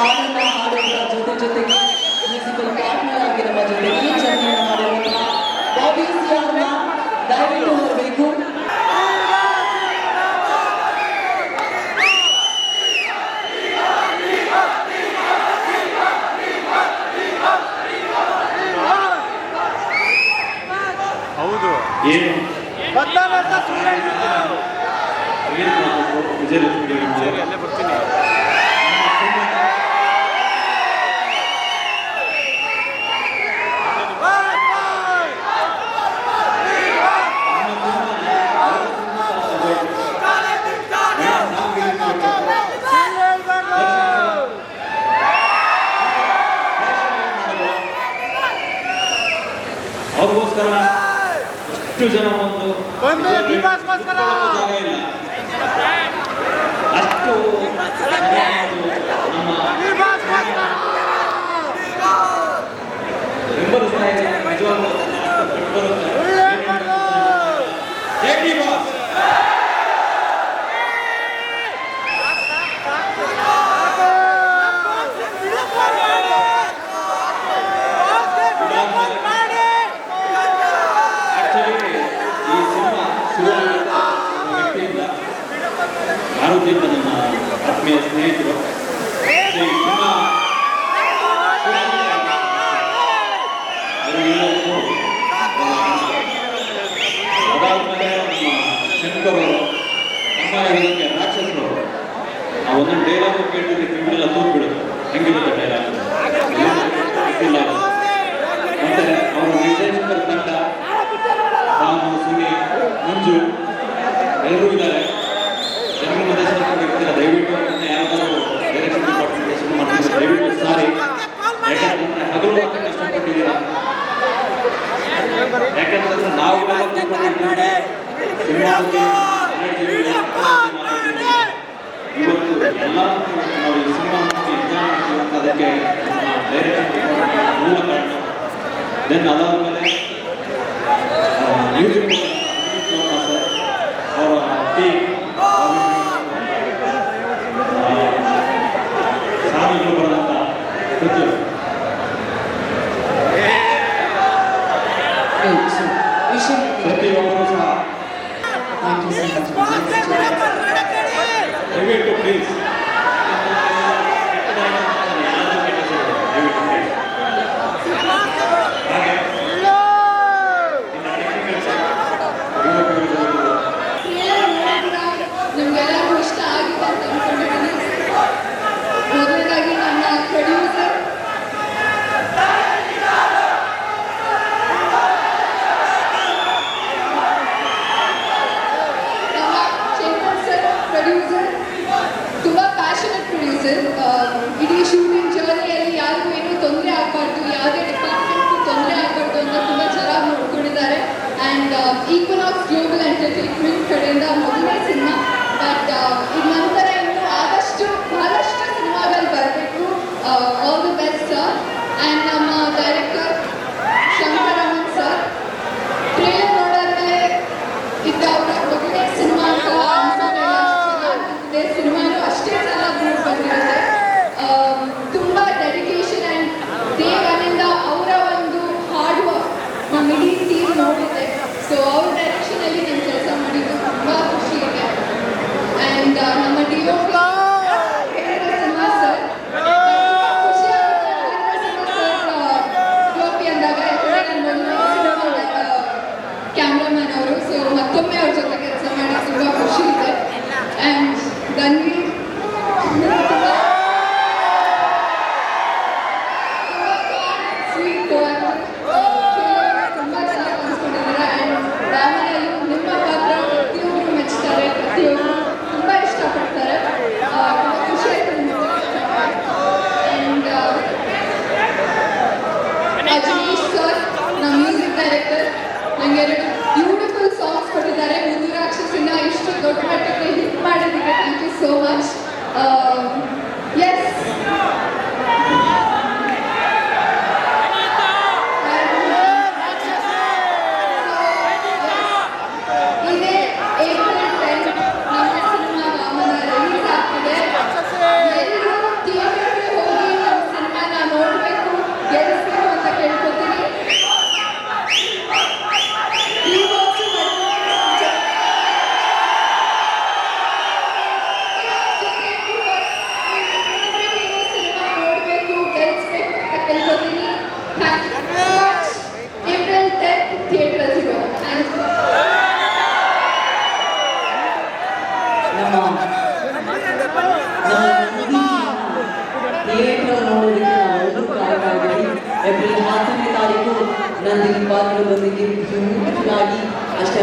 ಹಾಡನ್ನ ಹಾಡುವುದರ ಜೊತೆ ಜೊತೆಗೆ ಮ್ಯೂಸಿಕಲ್ ಪಾರ್ಟ್ನರ್ ಆಗಿ ನಮ್ಮ ಜೊತೆ ಈ ಜರ್ನಿಯನ್ನು ಮಾಡಿರುವಂತಹ ಬಾಬಿ ಸಿಯಾನ್ನ ದಯವಿಟ್ಟು ಹೊರಬೇಕು ಹೌದು. ಏನು? ಅದಕ್ಕೋಸ್ಕರ ಅಷ್ಟು ಜನ ಒಂದು ಅಷ್ಟು ಇವತ್ತು ಎಲ್ಲ ನಾವು ಈ ಸಿನಿಮಾಕ್ಕೆ ಅದಕ್ಕೆ ಮೂಲ ಕಾರಣ ದೆನ್ ಅದಾದ್ಮೇಲೆ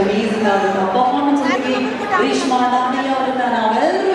ರಿಲೀಸ್ ಇದ್ದಾಗುತ್ತಾ ಪರ್ಫಾರ್ಮೆನ್ಸ್ ಜೊತೆಗೆ ಗಿರೀಶ್ ಮಾಡಾಂತಿ ಅವರು ನಾವೆಲ್ಲರೂ